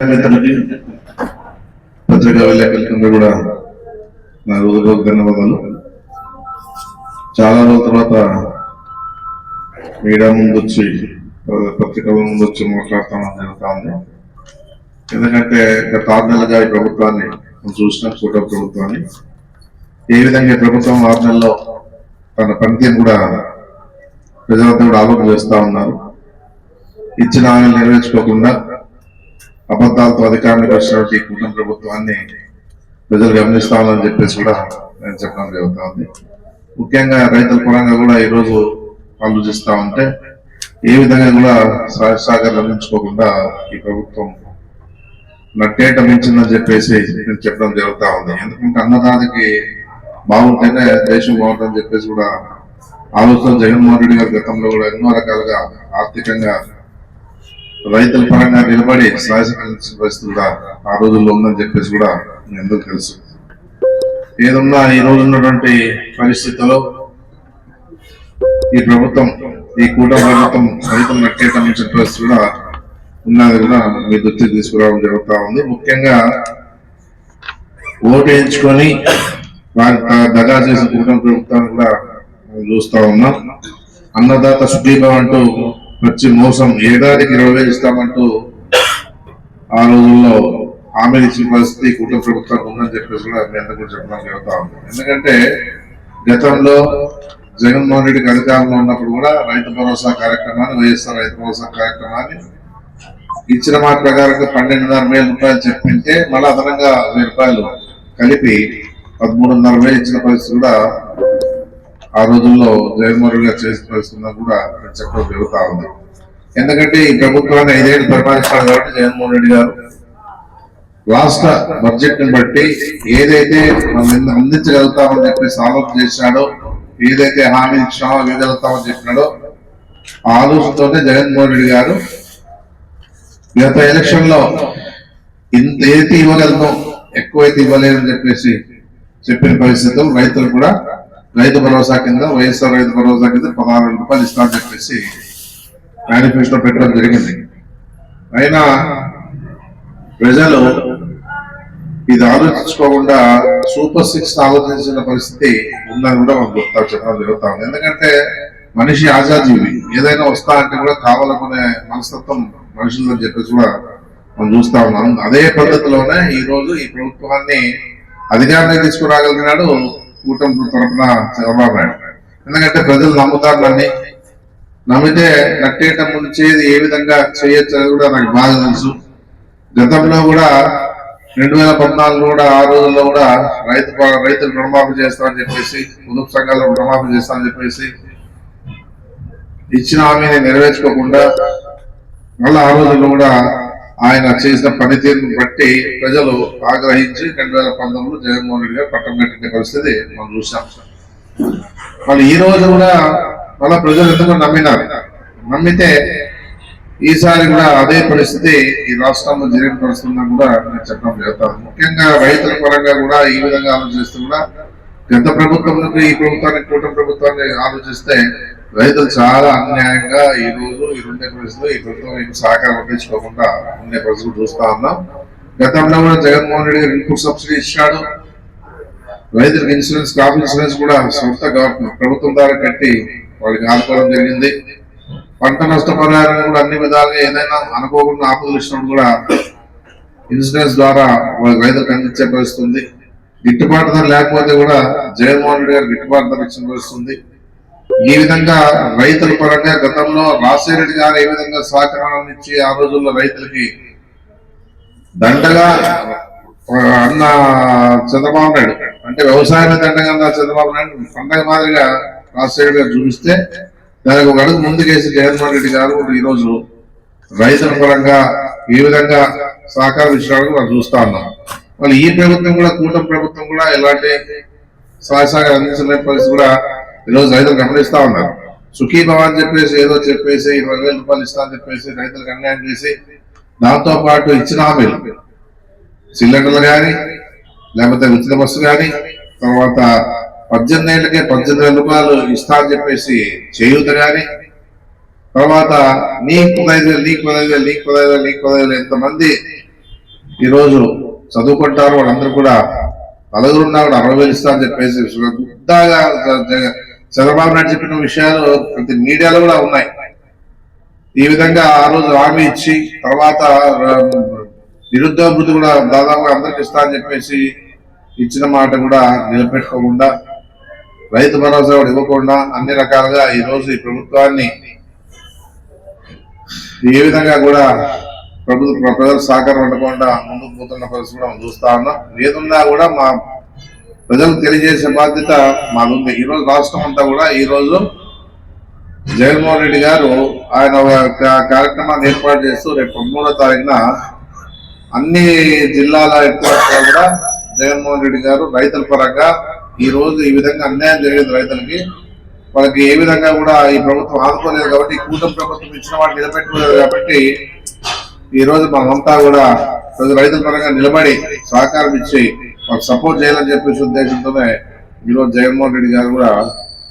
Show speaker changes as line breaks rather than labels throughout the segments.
మిత్రులకి పత్రికా విలేకరులందరూ కూడా నా రోజు ధన్యవాదాలు. చాలా రోజుల తర్వాత మీడియా ముందు వచ్చి పత్రికల ముందు వచ్చి మాట్లాడతామని జరుగుతా ఉంది. ఎందుకంటే గత ఆరు నెలలుగా ఈ ప్రభుత్వాన్ని మనం చూసినాం కూటమి ప్రభుత్వాన్ని. ఏ విధంగా ఈ ప్రభుత్వం ఆరు నెలల్లో తన పనితీరు కూడా ప్రజలంతా కూడా ఆలోచన చేస్తా ఉన్నారు. ఇచ్చిన హామీలు నెరవేర్చుకోకుండా అబద్ధాలతో అధికారానికి వచ్చినటువంటి ఈ కుటుంబ ప్రభుత్వాన్ని ప్రజలు గమనిస్తామని చెప్పేసి కూడా నేను చెప్పడం జరుగుతూ ఉంది. ముఖ్యంగా రైతుల పరంగా కూడా ఈరోజు ఆలోచిస్తూ ఆలోచిస్తా ఉంటే ఏ విధంగా కూడా సహాయ లభించుకోకుండా ఈ ప్రభుత్వం నట్టేట మించిందని చెప్పేసి నేను చెప్పడం జరుగుతూ ఉంది. ఎందుకంటే అన్నదానికి బాగుంటేనే దేశం బాగుంటుందని చెప్పేసి కూడా ఆలోచన జగన్మోహన్ రెడ్డి గారి గతంలో కూడా ఎన్నో రకాలుగా ఆర్థికంగా రైతుల పరంగా నిలబడి పరిస్థితి కూడా ఆ రోజుల్లో ఉందని చెప్పేసి కూడా ఎందుకు తెలుసు. ఏదున్నా ఈ రోజు ఉన్నటువంటి పరిస్థితుల్లో ఈ ప్రభుత్వం ఈ కూటమి ప్రభుత్వం రైతులు నట్టేయటం చెప్పేసి పరిస్థితి కూడా ఉన్నది కూడా మీ దృష్టికి తీసుకురావడం జరుగుతా ఉంది. ముఖ్యంగా ఓటు వేయించుకొని వారి దగా చేసిన కూటమి ప్రభుత్వాన్ని కూడా చూస్తా ఉన్నాం. అన్నదాత సుఖీభం అంటూ వచ్చి మోసం ఏడాదికి ఇరవై వేలు ఇస్తామంటూ ఆ రోజుల్లో హామీ ఇచ్చిన పరిస్థితి కుటుంబ ప్రభుత్వం ఉందని చెప్పేసి కూడా మీ అందరూ చెప్పడం జరుగుతా ఉంది. ఎందుకంటే గతంలో జగన్మోహన్ రెడ్డికి అధికారంలో ఉన్నప్పుడు కూడా రైతు భరోసా కార్యక్రమాన్ని వైఎస్ఆర్ రైతు భరోసా కార్యక్రమాన్ని ఇచ్చిన మాట ప్రకారంగా పన్నెండున్నర వేల రూపాయలు చెప్పింటే మళ్ళీ అదనంగా వెయ్యి రూపాయలు కలిపి పదమూడున్నర వేలు ఇచ్చిన పరిస్థితి కూడా ఆ రోజుల్లో జగన్మోహన్ గారు చేసిన కూడా చక్కగా చెప్పడం జరుగుతా ఉంది ఎందుకంటే ఈ ప్రభుత్వాన్ని ఐదేళ్ళు పరిపాలిస్తారు కాబట్టి జగన్మోహన్ రెడ్డి గారు రాష్ట్ర బడ్జెట్ని బట్టి ఏదైతే మనం అందించగలుగుతామని చెప్పేసి ఆలోచన చేశాడో ఏదైతే హామీ క్షమా ఇవ్వగలుగుతామని చెప్పినాడో ఆ ఆలోచనతోనే జగన్మోహన్ రెడ్డి గారు గత ఎలక్షన్లో ఇంత ఏదైతే ఇవ్వగలను ఎక్కువైతే ఇవ్వలేదని చెప్పేసి చెప్పిన పరిస్థితులు రైతులు కూడా రైతు భరోసా కింద వైఎస్ఆర్ రైతు భరోసా కింద పదహారు వేల రూపాయలు ఇస్తామని చెప్పేసి మేనిఫెస్టో పెట్టడం జరిగింది. అయినా ప్రజలు ఇది ఆలోచించుకోకుండా సూపర్ సిక్స్ ఆలోచించిన పరిస్థితి ఉందని కూడా మనం గుర్తా చెప్పడం జరుగుతా ఉంది. ఎందుకంటే మనిషి ఆజాదీవి ఏదైనా వస్తా అంటే కూడా కావాలనుకునే మనస్తత్వం మనుషులు అని చెప్పేసి కూడా మనం చూస్తా ఉన్నాం. అదే పద్ధతిలోనే ఈ రోజు ఈ ప్రభుత్వాన్ని అధికారంలో తీసుకురాగలిగినాడు కూటమి తరపున చంద్రబాబు నాయుడు ఎందుకంటే ప్రజలు నమ్ముతారు నన్ను నమ్మితే నట్టేట ముంచేది ఏ విధంగా చేయొచ్చు అని కూడా నాకు బాగా తెలుసు. గతంలో కూడా రెండు వేల పద్నాలుగు కూడా ఆ రోజుల్లో కూడా రైతు రైతులు రుణమాఫీ చేస్తామని చెప్పేసి పొదుపు సంఘాలు రుణమాఫీ చేస్తామని చెప్పేసి ఇచ్చిన హామీని నెరవేర్చుకోకుండా మళ్ళీ ఆ రోజుల్లో కూడా ఆయన చేసిన పనితీరును బట్టి ప్రజలు ఆగ్రహించి రెండు వేల పంతొమ్మిదిలో జగన్మోహన్ రెడ్డి గారు పట్టం కట్టిన పరిస్థితి మనం చూసాం మళ్ళీ ఈ రోజు కూడా మళ్ళీ ప్రజలు ఎందుకు నమ్మినారు? నమ్మితే ఈసారి కూడా అదే పరిస్థితి ఈ రాష్ట్రంలో జరిగిన పరిస్థితుందని కూడా నేను చెప్పడం జరుగుతాను ముఖ్యంగా రైతుల పరంగా కూడా ఈ విధంగా ఆలోచిస్తూ కూడా గత ప్రభుత్వం నుండి ఈ ప్రభుత్వాన్ని కూటమి ప్రభుత్వాన్ని ఆలోచిస్తే రైతులు చాలా అన్యాయంగా ఈ రోజు ఈ రెండే ప్రజలు ఈ ప్రభుత్వం ఏం సహకారం అందించుకోకుండా ఉండే పరిస్థితులు చూస్తా ఉన్నాం. గతంలో కూడా జగన్మోహన్ రెడ్డి గారు ఇన్పుట్ సబ్సిడీ ఇచ్చాడు. రైతులకు ఇన్సూరెన్స్ క్రాప్ ఇన్సూరెన్స్ కూడా సొంత గవర్నమెంట్ ప్రభుత్వం ద్వారా కట్టి వాళ్ళకి ఆదుకోవడం జరిగింది. పంట నష్టపరిహారం కూడా అన్ని విధాలుగా ఏదైనా అనుకోకుండా ఆపదలు ఇచ్చినప్పుడు కూడా ఇన్సూరెన్స్ ద్వారా వాళ్ళకి రైతులకు అందించే పరిస్థితి ఉంది. గిట్టుబాటు ధర లేకపోతే కూడా జగన్మోహన్ రెడ్డి గారు గిట్టుబాటు ధర ఇచ్చిన పరిస్థితి ఉంది. ఈ విధంగా రైతుల పరంగా గతంలో రాజశేఖర గారు ఏ విధంగా సహకారం ఇచ్చి ఆ రోజుల్లో రైతులకి దండగా అన్న చంద్రబాబు నాయుడు అంటే వ్యవసాయం దండగా అన్న చంద్రబాబు నాయుడు పండగ మాదిరిగా రాజశేఖర్ గారు చూపిస్తే దానికి ఒక అడుగు ముందుకేసి జగన్మోహన్ రెడ్డి గారు ఈ రోజు రైతుల పరంగా ఏ విధంగా సహకారం విషయాలను మనం చూస్తా ఉన్నాం మళ్ళీ ఈ ప్రభుత్వం కూడా కూటమి ప్రభుత్వం కూడా ఎలాంటి సహాయ సహకారం అందించిన పరిస్థితి కూడా ఈరోజు రైతులు గమనిస్తా ఉన్నారు. సుఖీ అని చెప్పేసి ఏదో చెప్పేసి ఇరవై వేల రూపాయలు ఇస్తా అని చెప్పేసి రైతులకు అన్యాయం చేసి దాంతో పాటు ఇచ్చిన హామీలు. సిలిండర్లు కానీ లేకపోతే ఉచిత బస్సు కానీ తర్వాత పద్దెనిమిది ఏళ్ళకే పద్దెనిమిది వేల రూపాయలు ఇస్తా అని చెప్పేసి చేయూత కానీ తర్వాత నీకు పదహైదు వేలు నీకు పదహైదు వేలు నీకు పదహైదు వేలు నీకు పదహైదు వేలు ఎంతమంది ఈరోజు చదువుకుంటారు వాళ్ళందరూ కూడా నలుగురు ఉన్నా కూడా అరవై వేలు ఇస్తా అని చెప్పేసి పెద్దగా చంద్రబాబు నాయుడు చెప్పిన విషయాలు ప్రతి మీడియాలో కూడా ఉన్నాయి. ఈ విధంగా ఆ రోజు హామీ ఇచ్చి తర్వాత నిరుద్యోగృతి కూడా దాదాపుగా అందరికి ఇస్తా అని చెప్పేసి ఇచ్చిన మాట కూడా నిలబెట్టుకోకుండా రైతు భరోసా కూడా ఇవ్వకుండా అన్ని రకాలుగా ఈ రోజు ఈ ప్రభుత్వాన్ని ఏ విధంగా కూడా ప్రభుత్వ ప్రజలు సహకారం ఉండకుండా ముందుకు పోతున్న పరిస్థితి కూడా మనం చూస్తా ఉన్నాం. ఏదున్నా కూడా మా ప్రజలకు తెలియజేసే బాధ్యత మాకుంది. ఈరోజు ఈ రోజు రాష్ట్రం అంతా కూడా ఈ రోజు జగన్మోహన్ రెడ్డి గారు ఆయన ఒక కార్యక్రమాన్ని ఏర్పాటు చేస్తూ రేపు పదమూడో తారీఖున అన్ని జిల్లాల ఎక్కువ కూడా జగన్మోహన్ రెడ్డి గారు రైతుల పరంగా ఈ రోజు ఈ విధంగా అన్యాయం జరిగింది రైతులకి. వాళ్ళకి ఏ విధంగా కూడా ఈ ప్రభుత్వం ఆదుకోలేదు కాబట్టి కూటమి ప్రభుత్వం ఇచ్చిన వాటిని నిలబెట్టుకోలేదు కాబట్టి ఈ రోజు మనమంతా కూడా రైతుల పరంగా నిలబడి సహకారం ఇచ్చి వాళ్ళకి సపోర్ట్ చేయాలని చెప్పేసి ఉద్దేశంతోనే ఈ రోజు జగన్మోహన్ రెడ్డి గారు కూడా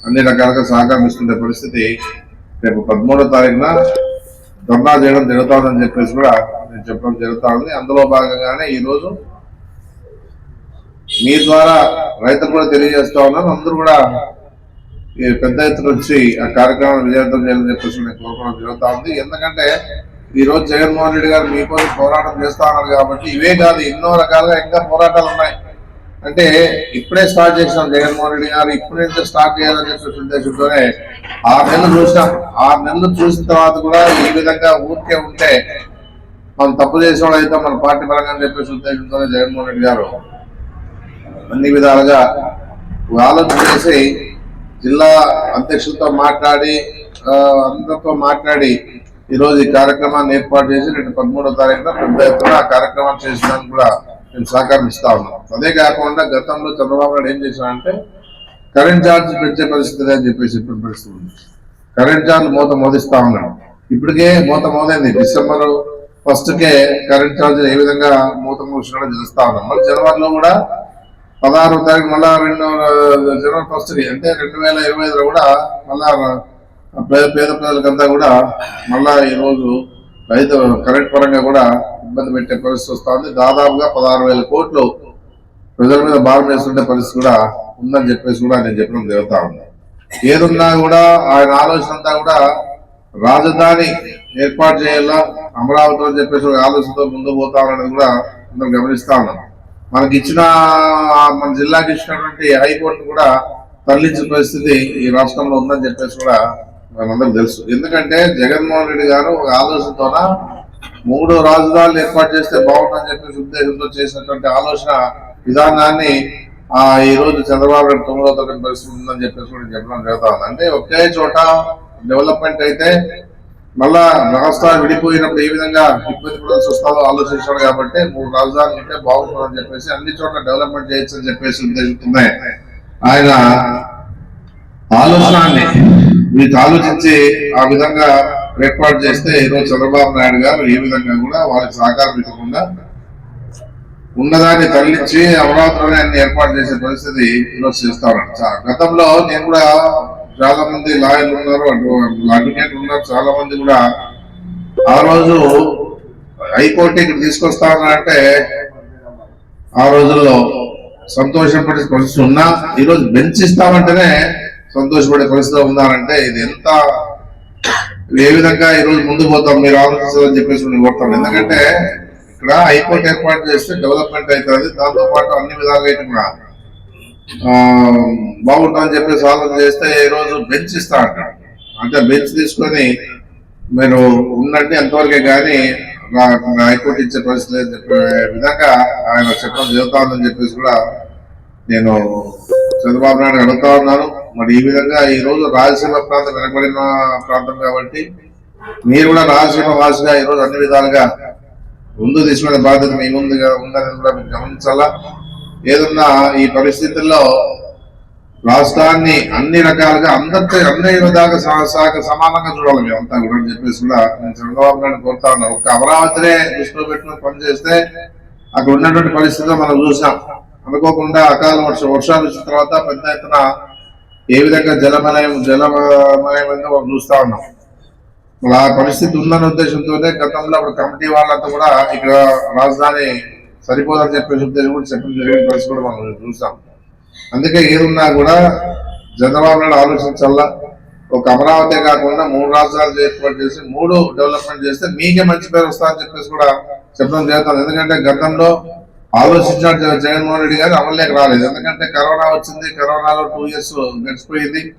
అన్ని రకాలుగా సహకారం ఇస్తుండే పరిస్థితి రేపు పదమూడో తారీఖున ధర్నా చేయడం జరుగుతుందని చెప్పేసి కూడా నేను చెప్పడం జరుగుతూ ఉంది అందులో భాగంగానే ఈరోజు మీ ద్వారా రైతులు కూడా తెలియజేస్తా ఉన్నాను. అందరూ కూడా ఈ పెద్ద ఎత్తున వచ్చి ఆ కార్యక్రమాన్ని విజయవంతం చేయాలని చెప్పేసి నేను కోరుకోవడం జరుగుతూ ఉంది ఎందుకంటే ఈ రోజు జగన్మోహన్ రెడ్డి గారు మీకోసం పోరాటం చేస్తా ఉన్నారు కాబట్టి ఇవే కాదు ఎన్నో రకాలుగా ఇంకా పోరాటాలు ఉన్నాయి. అంటే ఇప్పుడే స్టార్ట్ చేసినాం. జగన్మోహన్ రెడ్డి గారు ఇప్పుడే స్టార్ట్ చేయాలని చెప్పేసి ఉద్దేశంతోనే ఆరు నెలలు చూసినాం. ఆరు నెలలు చూసిన తర్వాత కూడా ఈ విధంగా ఊరికే ఉంటే మనం తప్పు చేసిన అయితే మన పార్టీ పరంగా అని చెప్పేసి ఉద్దేశంతోనే జగన్మోహన్ రెడ్డి గారు అన్ని విధాలుగా ఆలోచన చేసి జిల్లా అధ్యక్షులతో మాట్లాడి అందరితో మాట్లాడి ఈ రోజు ఈ కార్యక్రమాన్ని ఏర్పాటు చేసి రెండు పదమూడో తారీఖున పెద్ద ఎత్తున ఆ కార్యక్రమాన్ని చేసినాను కూడా మేము సహకారం ఇస్తా ఉన్నాం. అదే కాకుండా గతంలో చంద్రబాబు నాయుడు ఏం చేశారంటే కరెంట్ ఛార్జ్ పెంచే పరిస్థితి అని చెప్పేసి చెప్పిన పరిస్థితి ఉంది. కరెంట్ ఛార్జ్ మూత మోదిస్తా ఉన్నాం ఇప్పటికే మూత మోదైంది. డిసెంబర్ ఫస్ట్కే కరెంట్ ఛార్జ్ ఏ విధంగా మూత మోసినాడో తెలుస్తా ఉన్నాం. మళ్ళీ జనవరిలో కూడా పదహారు తారీఖు మళ్ళా రెండు జనవరి ఫస్ట్కి అంటే రెండు వేల ఇరవై ఐదులో కూడా మళ్ళా పేద ప్రజలకంతా కూడా మళ్ళా ఈరోజు రైతు కరెంట్ పరంగా కూడా ఇబ్బంది పెట్టే పరిస్థితి వస్తుంది. దాదాపుగా పదహారు వేల కోట్లు ప్రజల మీద భారం వేస్తుండే పరిస్థితి కూడా ఉందని చెప్పేసి కూడా నేను చెప్పడం జరుగుతా ఉంది. ఏదున్నా కూడా ఆయన ఆలోచన అంతా కూడా రాజధాని ఏర్పాటు చేయాలా అమరావతి అని చెప్పేసి ఒక ఆలోచనతో ముందు పోతా ఉన్నది కూడా అందరం గమనిస్తా ఉన్నాం. మనకి ఇచ్చిన మన జిల్లాకి ఇచ్చినటువంటి హైకోర్టు కూడా తరలించిన పరిస్థితి ఈ రాష్ట్రంలో ఉందని చెప్పేసి కూడా మనందరికి తెలుసు. ఎందుకంటే జగన్మోహన్ రెడ్డి గారు ఒక ఆలోచనతోన మూడు రాజధానులు ఏర్పాటు చేస్తే బాగుంటుందని చెప్పేసి ఉద్దేశంతో చేసినటువంటి ఆలోచన విధానాన్ని ఆ ఈ రోజు చంద్రబాబు నాయుడు తొమ్మిదో తరగతి పరిస్థితి ఉందని చెప్పేసి కూడా చెప్పడం జరుగుతా ఉంది అంటే ఒకే చోట డెవలప్మెంట్ అయితే మళ్ళా రాష్ట్రాలు విడిపోయినప్పుడు ఏ విధంగా ఇబ్బంది పడాల్సి వస్తుందో ఆలోచించాడు కాబట్టి మూడు రాజధానులు ఉంటే బాగుంటుందని చెప్పేసి అన్ని చోట్ల డెవలప్మెంట్ చేయొచ్చు అని చెప్పేసి ఉద్దేశంతోనే ఆయన ఆలోచనాన్ని వీటి ఆలోచించి ఆ విధంగా ఏర్పాటు చేస్తే ఈరోజు చంద్రబాబు నాయుడు గారు ఏ విధంగా కూడా వాళ్ళకి సహకారం ఇవ్వకుండా ఉన్నదాన్ని తరలించి అమరావతిలోనే అన్ని ఏర్పాటు చేసే పరిస్థితి ఈరోజు చేస్తా గతంలో నేను కూడా చాలా మంది లాయర్లు ఉన్నారు అటు అడ్వకేట్లు ఉన్నారు చాలా మంది కూడా ఆ రోజు హైకోర్టు ఇక్కడ తీసుకొస్తానంటే ఆ రోజుల్లో సంతోషపడే పరిస్థితి ఉన్నా ఈరోజు బెంచ్ ఇస్తామంటేనే సంతోషపడే పరిస్థితి ఉన్నారంటే ఇది ఎంత ఏ విధంగా ఈ రోజు ముందు పోతాం మీరు ఆలోచించాలని చెప్పేసి నేను కోరుతాను ఎందుకంటే ఇక్కడ హైకోర్టు ఏర్పాటు చేస్తే డెవలప్మెంట్ అవుతుంది. దాంతో పాటు అన్ని విధాలుగా అయితే కూడా బాగుంటుందని చెప్పేసి ఆలోచన చేస్తే ఈ రోజు బెంచ్ ఇస్తా అంటాడు అంటే బెంచ్ తీసుకొని మీరు ఉండండి ఎంతవరకే కానీ హైకోర్టు ఇచ్చే పరిస్థితి లేదని చెప్పే విధంగా ఆయన చెప్పడం జరుగుతా ఉందని చెప్పేసి కూడా నేను చంద్రబాబు నాయుడు అడుగుతా ఉన్నాను. మరి ఈ విధంగా ఈ రోజు రాయలసీమ ప్రాంతం వెనకబడిన ప్రాంతం కాబట్టి మీరు కూడా రాయలసీమ వాసిగా ఈ రోజు అన్ని విధాలుగా ముందు తీసుకునే బాధ్యత మీ ముందుగా ఉందని కూడా మీరు గమనించాలా? ఏదన్నా ఈ పరిస్థితుల్లో రాష్ట్రాన్ని అన్ని రకాలుగా అందరితో అన్ని విధాలుగా సమానంగా చూడాలి మేమంతా కూడా అని చెప్పేసి కూడా నేను చంద్రబాబు నాయుడు కోరుతా ఉన్నాను. ఒక్క అమరావతినే దృష్టిలో పెట్టుకుని పనిచేస్తే అక్కడ ఉన్నటువంటి పరిస్థితుల్లో మనం చూసాం. అనుకోకుండా అకాల వర్ష వర్షాలు వచ్చిన తర్వాత పెద్ద ఎత్తున ఏ విధంగా జలమలయం జలమలయమైందో మనం చూస్తా ఉన్నాం. అలా ఆ పరిస్థితి ఉందన్న ఉద్దేశంతోనే గతంలో అప్పుడు కమిటీ వాళ్ళంతా కూడా ఇక్కడ రాజధాని సరిపోదని చెప్పేసి ఉద్దేశం కూడా చెప్పడం జరిగిన పరిస్థితి కూడా మనం చూస్తాం అందుకే ఏదున్నా కూడా చంద్రబాబు నాయుడు ఆలోచించాలా? ఒక అమరావతి కాకుండా మూడు రాష్ట్రాలు ఏర్పాటు చేసి మూడు డెవలప్మెంట్ చేస్తే మీకే మంచి పేరు వస్తా అని చెప్పేసి కూడా చెప్పడం జరుగుతుంది. ఎందుకంటే గతంలో ఆలోచించిన జగన్మోహన్ రెడ్డి గారు అమలులోకి రాలేదు. ఎందుకంటే కరోనా వచ్చింది కరోనాలో టూ ఇయర్స్ గడిచిపోయింది.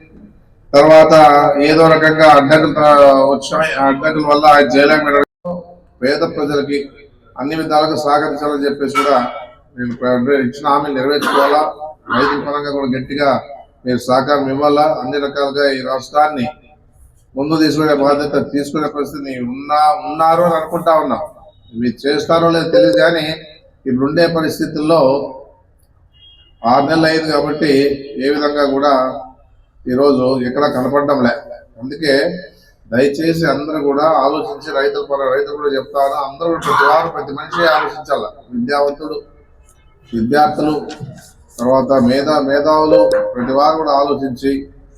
తర్వాత ఏదో రకంగా అడ్డంకులు తా- వచ్చినాయి. ఆ అడ్డంకుల వల్ల ఆయన జైలు పేద ప్రజలకి అన్ని విధాలుగా సహకరించాలని చెప్పేసి కూడా నేను ఇచ్చిన హామీలు నెరవేర్చుకోవాలా? రైతుల పరంగా కూడా గట్టిగా మీరు సహకారం ఇవ్వాలా? అన్ని రకాలుగా ఈ రాష్ట్రాన్ని ముందు తీసుకునే బాధ్యత తీసుకునే పరిస్థితి ఉన్నా ఉన్నారు అని అనుకుంటా ఉన్నాం. మీరు చేస్తారో లేదో తెలియదు కానీ ఇప్పుడుండే పరిస్థితుల్లో ఆరు నెలలు అయింది కాబట్టి ఏ విధంగా కూడా ఈరోజు ఎక్కడ కనపడడంలే అందుకే దయచేసి అందరూ కూడా ఆలోచించి రైతుల పర రైతులు కూడా చెప్తారు. అందరూ ప్రతి వారు ప్రతి మనిషి ఆలోచించాల. విద్యావంతుడు విద్యార్థులు తర్వాత మేధా మేధావులు ప్రతి వారు కూడా ఆలోచించి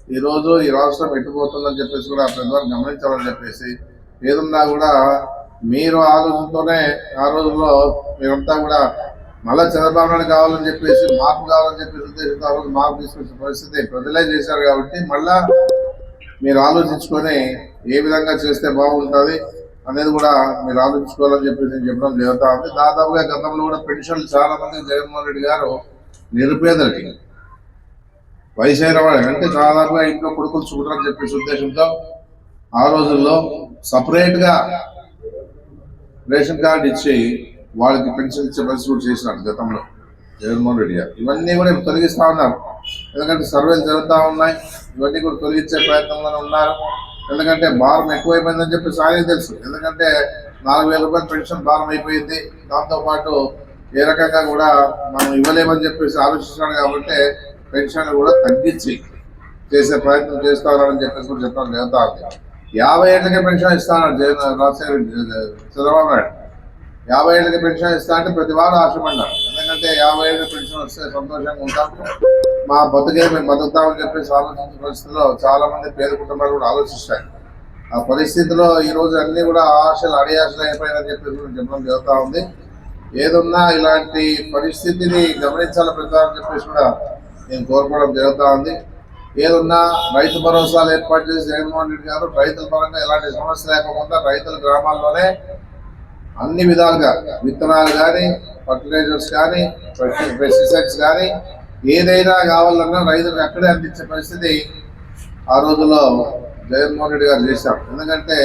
ఈరోజు ఈ రాష్ట్రం ఎట్టిపోతుందని చెప్పేసి కూడా ప్రతి వారు గమనించాలని చెప్పేసి ఏదన్నా కూడా మీరు ఆలోచనతోనే ఆ రోజుల్లో మీరంతా కూడా మళ్ళీ చంద్రబాబు నాయుడు కావాలని చెప్పేసి మార్పు కావాలని చెప్పేసి ఉద్దేశంతో ఆ రోజు మార్పు తీసుకొచ్చిన పరిస్థితి ప్రజలే చేశారు కాబట్టి మళ్ళా మీరు ఆలోచించుకొని ఏ విధంగా చేస్తే బాగుంటుంది అనేది కూడా మీరు ఆలోచించుకోవాలని చెప్పేసి నేను చెప్పడం జరుగుతూ ఉంది. దాదాపుగా గతంలో కూడా పెన్షన్లు చాలా మంది జగన్మోహన్ రెడ్డి గారు నిరుపేదలకి వయసు అయిన వాళ్ళు అంటే దాదాపుగా ఇంట్లో కొడుకులు చూడరని చెప్పేసి ఉద్దేశంతో ఆ రోజుల్లో సపరేట్గా రేషన్ కార్డు ఇచ్చి వాళ్ళకి పెన్షన్ ఇచ్చే పరిస్థితి కూడా చేసినారు గతంలో. జగన్మోహన్ రెడ్డి గారు. ఇవన్నీ కూడా తొలగిస్తూ ఉన్నారు. ఎందుకంటే సర్వేలు జరుగుతూ ఉన్నాయి. ఇవన్నీ కూడా తొలగించే ప్రయత్నంలోనే ఉన్నారు. ఎందుకంటే భారం ఎక్కువైపోయిందని చెప్పేసి ఆయనకి తెలుసు. ఎందుకంటే నాలుగు వేల రూపాయల పెన్షన్ భారం అయిపోయింది. దాంతోపాటు ఏ రకంగా కూడా మనం ఇవ్వలేమని చెప్పేసి ఆలోచిస్తున్నాడు కాబట్టి పెన్షన్ కూడా తగ్గించి చేసే ప్రయత్నం చేస్తారని చెప్పేసి కూడా చెప్పడం జరుగుతా ఉంది యాభై ఏళ్ళకే పెన్షన్ ఇస్తాను రాజశేఖర చంద్రబాబు నాయుడు. యాభై ఏళ్ళకి పెన్షన్ ఇస్తా అంటే ప్రతి వారు ఆశపడ్డారు. ఎందుకంటే యాభై ఏళ్ళ పెన్షన్ వస్తే సంతోషంగా ఉంటాం. మా బతుకే మేము బతుకుతామని చెప్పేసి ఆలోచించిన పరిస్థితిలో చాలా మంది పేద కుటుంబాలు కూడా ఆలోచిస్తాయి. ఆ పరిస్థితిలో ఈ రోజు అన్ని కూడా ఆశలు అడియాశలు అయిపోయాయని చెప్పేసి కూడా చెప్పడం జరుగుతూ ఉంది. ఏదున్నా ఇలాంటి పరిస్థితిని గమనించాలని ప్రతి చెప్పేసి కూడా నేను కోరుకోవడం జరుగుతూ ఉంది. ఏదున్నా రైతు భరోసాలు ఏర్పాటు చేసి జగన్మోహన్ రెడ్డి గారు రైతుల పరంగా ఎలాంటి సమస్య లేకుండా రైతుల గ్రామాల్లోనే అన్ని విధాలుగా విత్తనాలు కానీ ఫర్టిలైజర్స్ కానీ పెస్టిసైడ్స్ కానీ ఏదైనా కావాలన్నా రైతులకు అక్కడే అందించే పరిస్థితి ఆ రోజుల్లో జగన్మోహన్ రెడ్డి గారు చేశాం ఎందుకంటే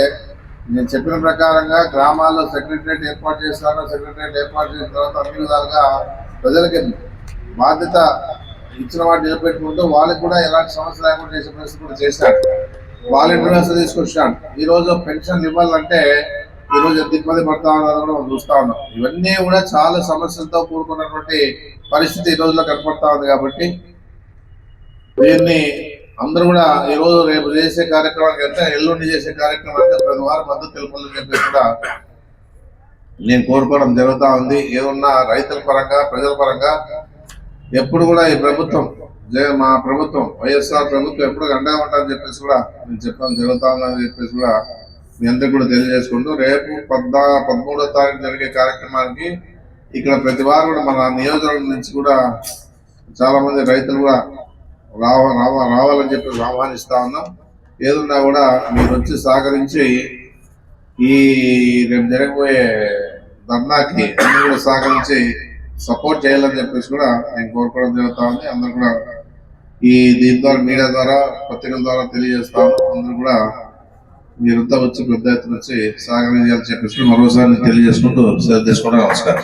నేను చెప్పిన ప్రకారంగా గ్రామాల్లో సెక్రటరియట్ ఏర్పాటు చేస్తాను సెక్రటరియట్ ఏర్పాటు చేసిన తర్వాత అన్ని విధాలుగా ప్రజలకి బాధ్యత ఇచ్చిన వాటిని నిలబెట్టుకుంటూ వాళ్ళకి కూడా ఎలాంటి సమస్య లేకుండా చేసే పరిస్థితి కూడా చేశాడు. వాలంటీర్ వ్యవస్థ తీసుకొచ్చాడు. ఈ రోజు పెన్షన్ ఇవ్వాలంటే ఈ రోజు ఎంత ఇబ్బంది పడతా ఉన్నది కూడా మనం చూస్తా ఉన్నాం. ఇవన్నీ కూడా చాలా సమస్యలతో కూడుకున్నటువంటి పరిస్థితి ఈ రోజులో కనపడతా ఉంది కాబట్టి దీన్ని అందరూ కూడా ఈ రోజు రేపు చేసే కార్యక్రమానికి అంటే ఎల్లుండి చేసే కార్యక్రమానికి ప్రతి వారం మద్దతు తెలుపాలని చెప్పి కూడా నేను కోరుకోవడం జరుగుతూ ఉంది. ఏమన్నా రైతుల పరంగా ప్రజల పరంగా ఎప్పుడు కూడా ఈ ప్రభుత్వం మా ప్రభుత్వం వైఎస్ఆర్ ప్రభుత్వం ఎప్పుడు అండగా ఉంటారని చెప్పేసి కూడా నేను చెప్పడం జరుగుతా ఉందని చెప్పేసి కూడా మీ అందరికి కూడా తెలియజేసుకుంటూ రేపు పద్నా పదమూడో తారీఖు జరిగే కార్యక్రమానికి ఇక్కడ ప్రతి వారు కూడా మన నియోజకవర్గం నుంచి కూడా చాలామంది రైతులు కూడా రావ రావ రావాలని చెప్పి ఆహ్వానిస్తా ఉన్నాం. ఏదున్నా కూడా మీరు వచ్చి సహకరించి ఈ రేపు జరగబోయే ధర్నాకి అందరూ కూడా సహకరించి సపోర్ట్ చేయాలని చెప్పేసి కూడా నేను కోరుకోవడం జరుగుతా ఉంది. అందరూ కూడా ఈ దీని ద్వారా మీడియా ద్వారా పత్రికల ద్వారా తెలియజేస్తాను అందరూ కూడా మీరంతా వచ్చి పెద్ద ఎత్తున వచ్చి సహకరించాలని చెప్పేసి మరోసారి తెలియజేసుకుంటూ శ్రద్ధ నమస్కారం.